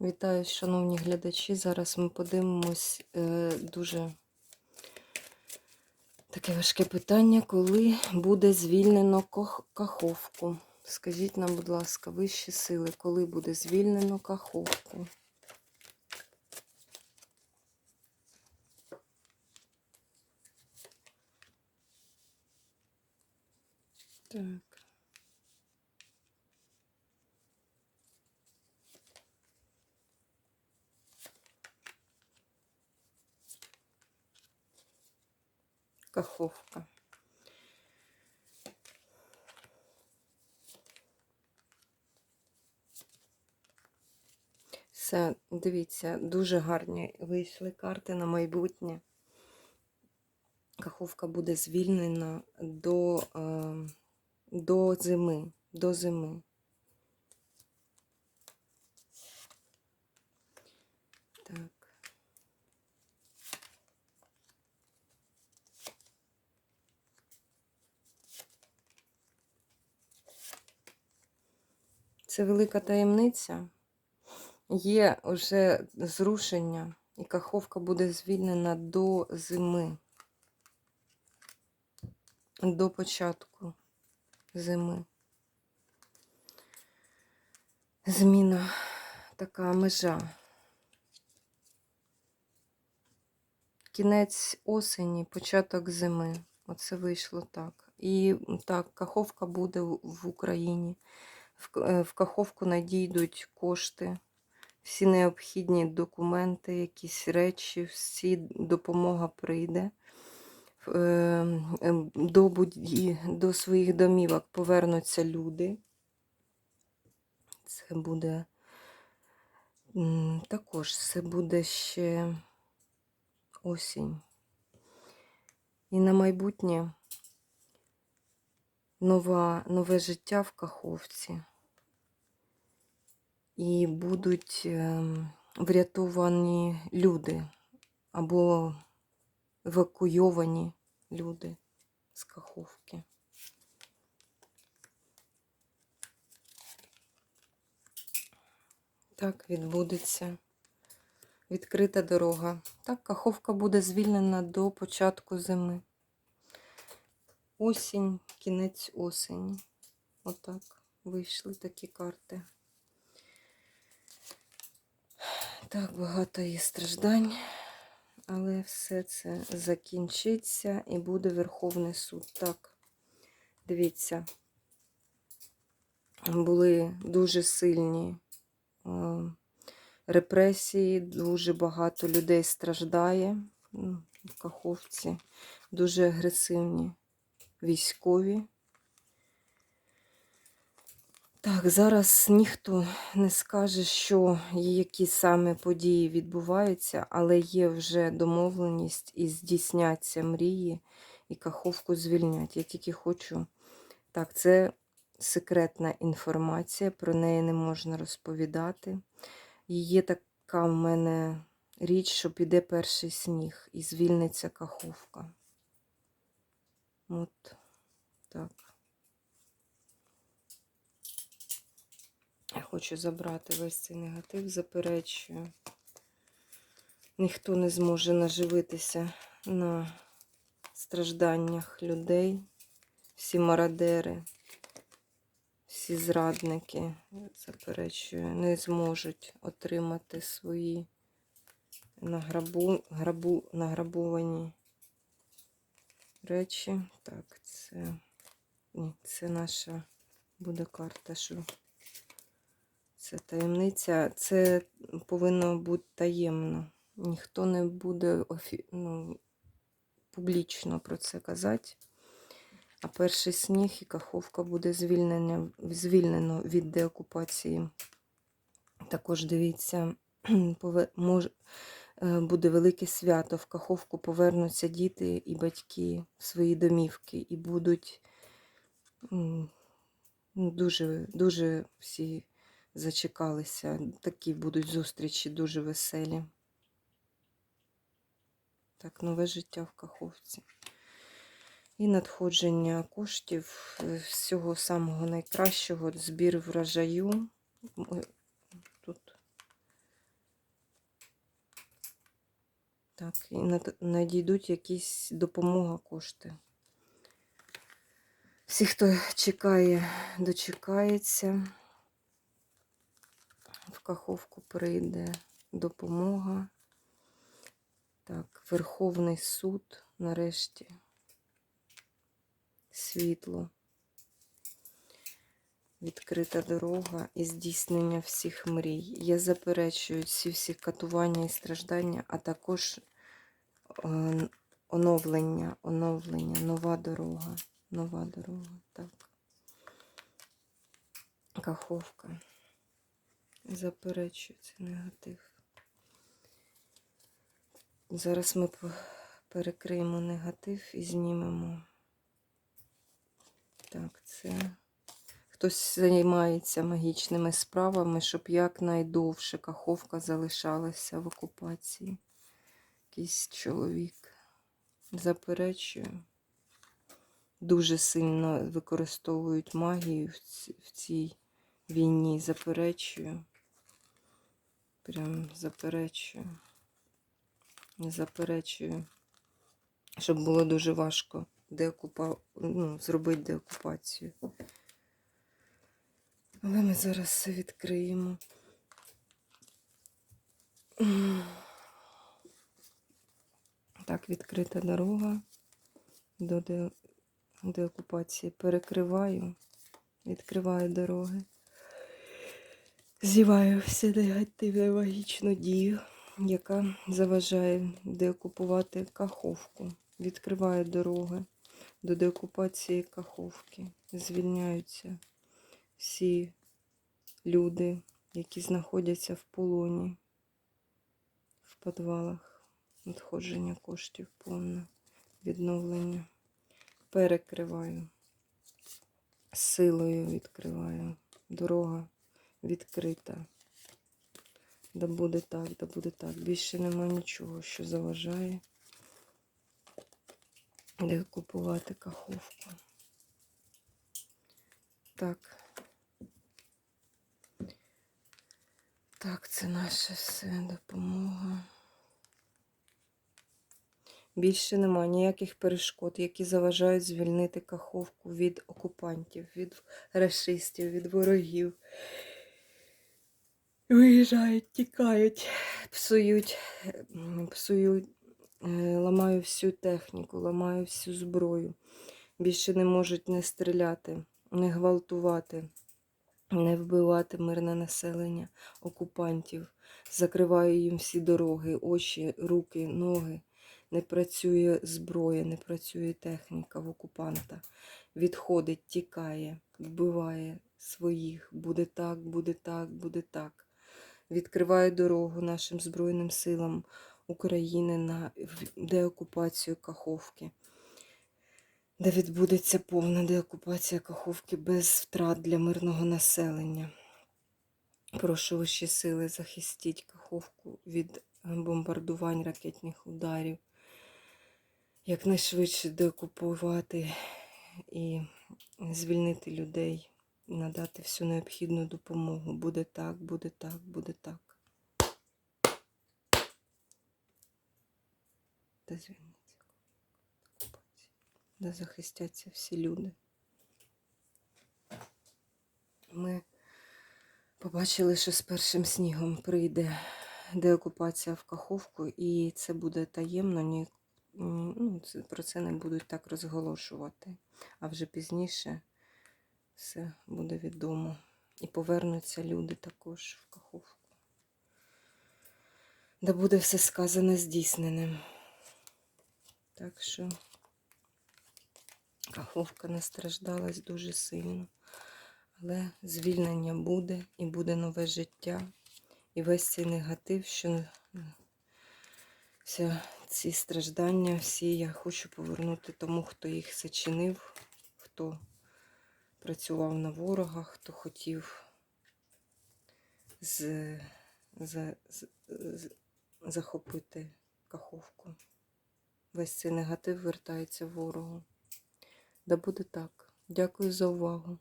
Вітаю, шановні глядачі. Зараз ми подивимось е, дуже таке важке питання, коли буде звільнено каховку. Скажіть нам, будь ласка, вищі сили, коли буде звільнено каховку? Так. Каховка. Все, дивіться, дуже гарні вийшли карти на майбутнє. Каховка буде звільнена до, е, до зими. До зими. Це велика таємниця. Є вже зрушення, і каховка буде звільнена до зими, до початку зими. Зміна така межа. Кінець осені, початок зими. Оце вийшло так. І так, каховка буде в Україні. Е, в каховку надійдуть кошти, всі необхідні документи, якісь речі, всі допомога прийде. Е, ем, До, буді- до своїх домівок повернуться люди. Це буде також це буде ще осінь. І на майбутнє нова, нове життя в Каховці. І будуть ем, врятовані люди або евакуйовані люди з Каховки. Так відбудеться відкрита дорога. Так, Каховка буде звільнена до початку зими. Осінь, кінець осені. Отак вийшли такі карти. Так, багато є страждань, але все це закінчиться і буде Верховний суд. Так, дивіться, були дуже сильні е, репресії, дуже багато людей страждає в Каховці, дуже агресивні військові. Так, зараз ніхто не скаже, що які саме події відбуваються, але є вже домовленість і здійсняться мрії, і каховку звільнять. Я тільки хочу. Так, це секретна інформація, про неї не можна розповідати. І є така в мене річ, що піде перший сніг і звільниться каховка. От так. Я хочу забрати весь цей негатив, заперечую. Ніхто не зможе наживитися на стражданнях людей. Всі мародери, всі зрадники, заперечую, не зможуть отримати свої награбу, грабу, награбовані речі. Так, це, ні, це наша буде карта, що це таємниця. Це повинно бути таємно. Ніхто не буде офі... ну, публічно про це казати. А перший сніг і каховка буде звільнення, звільнено від деокупації. Також дивіться, пове- мож... е, буде велике свято. В каховку повернуться діти і батьки в свої домівки і будуть дуже, дуже всі зачекалися. Такі будуть зустрічі дуже веселі. Так, нове життя в Каховці. І надходження коштів е, всього самого найкращого, збір врожаю. Так, і надійдуть якісь допомога, кошти. Всі, хто чекає, дочекається. В Каховку прийде допомога. Так, Верховний суд нарешті. Світло. Відкрита дорога і здійснення всіх мрій. Я заперечую ці всі катування і страждання, а також оновлення, оновлення, нова дорога. Нова дорога, так. Каховка. Заперечую цей негатив. Зараз ми перекриємо негатив і знімемо. Так, це хтось займається магічними справами, щоб якнайдовше каховка залишалася в окупації. Якийсь чоловік. Заперечую. Дуже сильно використовують магію в цій війні. Заперечую. Прям заперечую. Заперечую. Щоб було дуже важко деокупа... ну, зробити деокупацію. Але ми зараз все відкриємо. Так, відкрита дорога до де... деокупації. Перекриваю, відкриваю дороги. Зіваю всі негативну магічну дію, яка заважає деокупувати Каховку. Відкриваю дороги до деокупації Каховки. Звільняються всі люди, які знаходяться в полоні, в підвалах. Надходження коштів повне, відновлення. Перекриваю. Силою відкриваю. Дорога відкрита. Да буде так, да буде так. Більше нема нічого, що заважає. Де купувати каховку. Так. Так, це наше все допомога. Більше нема ніяких перешкод, які заважають звільнити каховку від окупантів, від расистів, від ворогів. Виїжджають, тікають, псують, псують, е, ламаю всю техніку, ламаю всю зброю. Більше не можуть не стріляти, не гвалтувати, не вбивати мирне населення окупантів. Закриваю їм всі дороги, очі, руки, ноги. Не працює зброя, не працює техніка в окупанта. Відходить, тікає, вбиває своїх. Буде так, буде так, буде так. Відкриває дорогу нашим Збройним силам України на деокупацію Каховки, де відбудеться повна деокупація Каховки без втрат для мирного населення. Прошу вищі сили, захистіть Каховку від бомбардувань ракетних ударів якнайшвидше деокупувати і звільнити людей, надати всю необхідну допомогу. Буде так, буде так, буде так. Де звільниться? Де захистяться всі люди. Ми побачили, що з першим снігом прийде деокупація в Каховку, і це буде таємно, ну, про це не будуть так розголошувати. А вже пізніше все буде відомо. І повернуться люди також в Каховку. Де буде все сказане здійсненим. Так що Каховка не страждалась дуже сильно. Але звільнення буде і буде нове життя. І весь цей негатив, що вся ці страждання, всі я хочу повернути тому, хто їх зачинив, хто працював на ворога, хто хотів з, за, з, з, захопити каховку. Весь цей негатив вертається ворогу. Да буде так. Дякую за увагу.